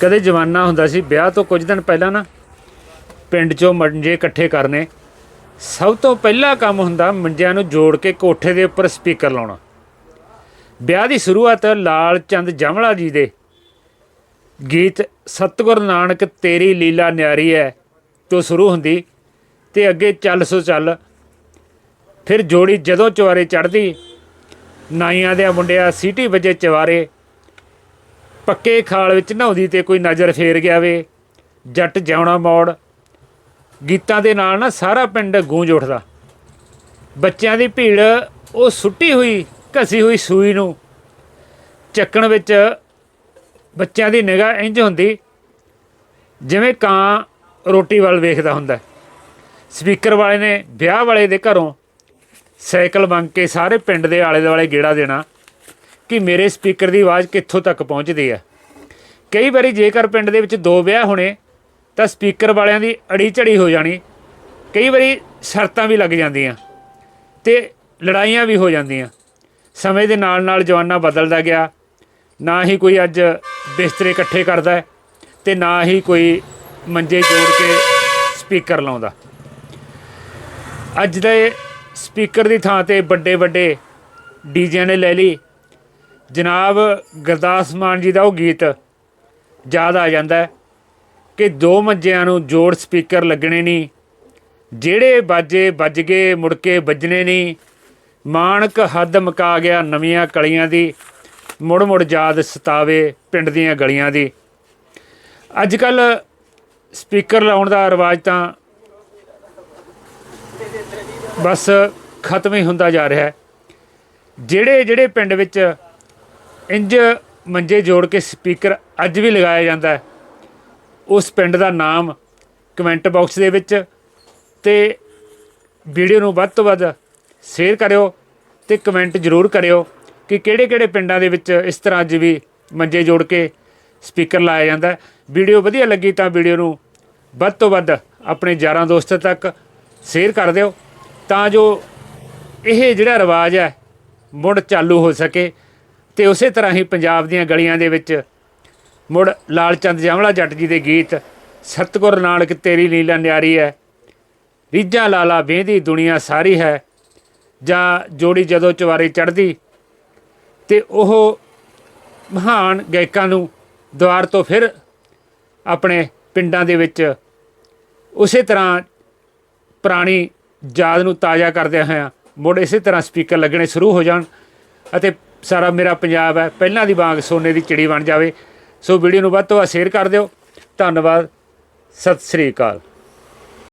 ਕਦੇ ਜਵਾਨਾ ਹੁੰਦਾ ਸੀ, ਵਿਆਹ ਤੋਂ ਕੁਝ ਦਿਨ ਪਹਿਲਾਂ ਨਾ ਪਿੰਡ 'ਚੋਂ ਮੰਜੇ ਇਕੱਠੇ ਕਰਨੇ। ਸਭ ਤੋਂ ਪਹਿਲਾ ਕੰਮ ਹੁੰਦਾ ਮੰਜਿਆਂ ਨੂੰ ਜੋੜ ਕੇ ਕੋਠੇ ਦੇ ਉੱਪਰ ਸਪੀਕਰ ਲਾਉਣਾ। ਵਿਆਹ ਦੀ ਸ਼ੁਰੂਆਤ ਲਾਲ ਚੰਦ ਜਮਲਾ ਜੀ ਦੇ। ਗੀਤ ਸਤਿਗੁਰ ਨਾਨਕ ਤੇਰੀ ਲੀਲਾ ਨਿਆਰੀ ਹੈ ਤੋਂ ਸ਼ੁਰੂ ਹੁੰਦੀ ਤੇ ਅੱਗੇ ਚੱਲ ਸੋ ਚੱਲ। ਫਿਰ ਜੋੜੀ ਜਦੋਂ ਚਵਾਰੇ ਚੜਦੀ ਨਾਈਆਂ ਦੇ ਮੁੰਡਿਆ ਸੀਟੀ ਵਜੇ ਚਵਾਰੇ ਪੱਕੇ ਖਾਲ ਵਿੱਚ ਨਹਾਉਂਦੀ ਤੇ ਕੋਈ ਨਜ਼ਰ ਫੇਰ ਗਿਆ ਵੇ। ਜੱਟ ਜਿਉਣਾ ਮੋੜ। ਗੀਤਾਂ ਦੇ ਨਾਲ ਨਾ ਸਾਰਾ ਪਿੰਡ ਗੂੰਜ ਉੱਠਦਾ। ਬੱਚਿਆਂ ਦੀ ਭੀੜ, ਉਹ ਸੁੱਟੀ ਹੋਈ, ਘਸੀ ਹੋਈ ਸੂਈ ਨੂੰ। ਚੱਕਣ ਵਿੱਚ ਬੱਚਿਆਂ ਦੀ ਨਿਗਾਹ ਇੰਜ ਹੁੰਦੀ, ਜਿਵੇਂ ਕਾਂ ਰੋਟੀ ਵੱਲ ਵੇਖਦਾ ਹੁੰਦਾ। ਸਪੀਕਰ ਵਾਲੇ ਨੇ ਵਿਆਹ ਵਾਲੇ ਦੇ ਘਰੋਂ ਸਾਈਕਲ ਮੰਗ ਕੇ ਸਾਰੇ ਪਿੰਡ ਦੇ ਆਲੇ ਦੁਆਲੇ ਗੇੜਾ ਦੇਣਾ। ਕਿ ਮੇਰੇ ਸਪੀਕਰ ਦੀ ਆਵਾਜ਼ ਕਿੱਥੋਂ ਤੱਕ ਪਹੁੰਚਦੀ ਹੈ? ਕਈ ਵਾਰੀ ਜੇਕਰ ਪਿੰਡ ਦੇ ਵਿੱਚ ਦੋ ਵਿਆਹ ਹੋਣੇ, ਤਾਂ ਸਪੀਕਰ ਵਾਲਿਆਂ ਦੀ ਅੜੀ ਝੜੀ ਹੋ ਜਾਣੀ, ਕਈ ਵਾਰੀ ਸ਼ਰਤਾਂ ਵੀ ਲੱਗ ਜਾਂਦੀਆਂ ਤੇ ਲੜਾਈਆਂ ਵੀ ਹੋ ਜਾਂਦੀਆਂ। ਸਮੇਂ ਦੇ ਨਾਲ ਨਾਲ ਜਵਾਨਾ ਬਦਲਦਾ ਗਿਆ, ਨਾ ਹੀ ਕੋਈ ਅੱਜ ਬਿਸਤਰੇ ਇਕੱਠੇ ਕਰਦਾ ਹੈ ਤੇ ਨਾ ਹੀ ਕੋਈ ਮੰਜੇ ਜੋੜ ਕੇ ਸਪੀਕਰ ਲਾਉਂਦਾ। ਅੱਜ ਦੇ ਸਪੀਕਰ ਦੀ ਥਾਂ ਤੇ ਵੱਡੇ ਵੱਡੇ ਡੀਜੇ ਨੇ ਲੈ ਲਈ ਜਨਾਬ ਗੁਰਦਾਸ ਮਾਨ ਜੀ ਦਾ ਉਹ ਗੀਤ ਯਾਦ ਆ ਜਾਂਦਾ ਕਿ ਦੋ ਮੰਜਿਆਂ ਨੂੰ ਜੋੜ ਸਪੀਕਰ ਲੱਗਣੇ ਨਹੀਂ ਜਿਹੜੇ ਬਾਜੇ ਵੱਜ ਗਏ ਮੁੜ ਕੇ ਵੱਜਣੇ ਨਹੀਂ ਮਾਣਕ ਹੱਦ ਮਕਾ ਗਿਆ ਨਵੀਆਂ ਕਲੀਆਂ ਦੀ, ਮੁੜ ਮੁੜ ਯਾਦ ਸਤਾਵੇ ਪਿੰਡ ਦੀਆਂ ਗਲੀਆਂ ਦੀ। ਅੱਜ ਕੱਲ ਸਪੀਕਰ ਲਾਉਣ ਦਾ ਰਿਵਾਜ ਤਾਂ ਬਸ ਖਤਮ ਹੀ ਹੁੰਦਾ ਜਾ ਰਿਹਾ ਹੈ। ਜਿਹੜੇ ਜਿਹੜੇ ਪਿੰਡ ਵਿੱਚ ਇੰਜ ਮੰਜੇ ਜੋੜ ਕੇ ਸਪੀਕਰ ਅੱਜ ਵੀ ਲਗਾਇਆ ਜਾਂਦਾ ਹੈ। ਉਸ ਪਿੰਡ ਦਾ ਨਾਮ ਕਮੈਂਟ ਬਾਕਸ ਦੇ ਵਿੱਚ ਤੇ ਵੀਡੀਓ ਨੂੰ ਵੱਧ ਤੋਂ ਵੱਧ ਸ਼ੇਅਰ ਕਰਿਓ ਤੇ ਕਮੈਂਟ ਜ਼ਰੂਰ ਕਰਿਓ ਕਿ ਕਿਹੜੇ ਕਿਹੜੇ ਪਿੰਡਾਂ ਦੇ ਵਿੱਚ ਇਸ ਤਰ੍ਹਾਂ ਅੱਜ ਵੀ ਮੰਜੇ ਜੋੜ ਕੇ ਸਪੀਕਰ ਲਾਇਆ ਜਾਂਦਾ ਵੀਡੀਓ ਵਧੀਆ ਲੱਗੀ ਤਾਂ ਵੀਡੀਓ ਨੂੰ ਵੱਧ ਤੋਂ ਵੱਧ ਆਪਣੇ ਯਾਰਾਂ ਦੋਸਤਾਂ ਤੱਕ ਸ਼ੇਅਰ ਕਰ ਦਿਓ ਤਾਂ ਜੋ ਇਹ ਜਿਹੜਾ ਰਿਵਾਜ ਹੈ ਮੁੜ ਚਾਲੂ ਹੋ ਸਕੇ। ਤੇ ਉਸੇ ਤਰ੍ਹਾਂ ਹੀ ਪੰਜਾਬ ਦੀਆਂ ਗਲੀਆਂ ਦੇ ਵਿੱਚ ਮੁੜ ਲਾਲ ਚੰਦ ਜਾਮਲਾ ਜੱਟ ਜੀ ਦੇ ਗੀਤ, ਸਤਿਗੁਰ ਨਾਨਕ ਤੇਰੀ ਲੀਲਾ ਨਿਆਰੀ ਹੈ, ਰੀਝਾਂ ਲਾਲਾ ਵੇਂਦੀ ਦੁਨੀਆ ਸਾਰੀ ਹੈ, ਜਾਂ ਜੋੜੀ ਜਦੋਂ ਚਵਾਰੇ ਚੜਦੀ ਤੇ ਉਹ ਮਹਾਨ ਗਾਇਕਾਂ ਨੂੰ ਦੁਆਰ ਤੋਂ ਫਿਰ ਆਪਣੇ ਪਿੰਡਾਂ ਦੇ ਵਿੱਚ ਉਸੇ ਤਰ੍ਹਾਂ ਪੁਰਾਣੀ ਯਾਦ ਨੂੰ ਤਾਜ਼ਾ ਕਰਦਿਆਂ ਹੋਇਆਂ ਮੁੜ ਇਸੇ ਤਰ੍ਹਾਂ ਸਪੀਕਰ ਲੱਗਣੇ ਸ਼ੁਰੂ ਹੋ ਜਾਣ ਅਤੇ ਸਾਰਾ ਮੇਰਾ ਪੰਜਾਬ ਹੈ। ਪਹਿਲਾਂ ਦੀ ਵਾਂਗ ਸੋਨੇ ਦੀ ਚਿੜੀ ਬਣ ਜਾਵੇ। ਸੋ ਵੀਡੀਓ ਨੂੰ ਵੱਧ ਤੋਂ ਵੱਧ ਸ਼ੇਅਰ ਕਰ ਦਿਓ। ਧੰਨਵਾਦ। ਸਤਿ ਸ੍ਰੀ ਅਕਾਲ।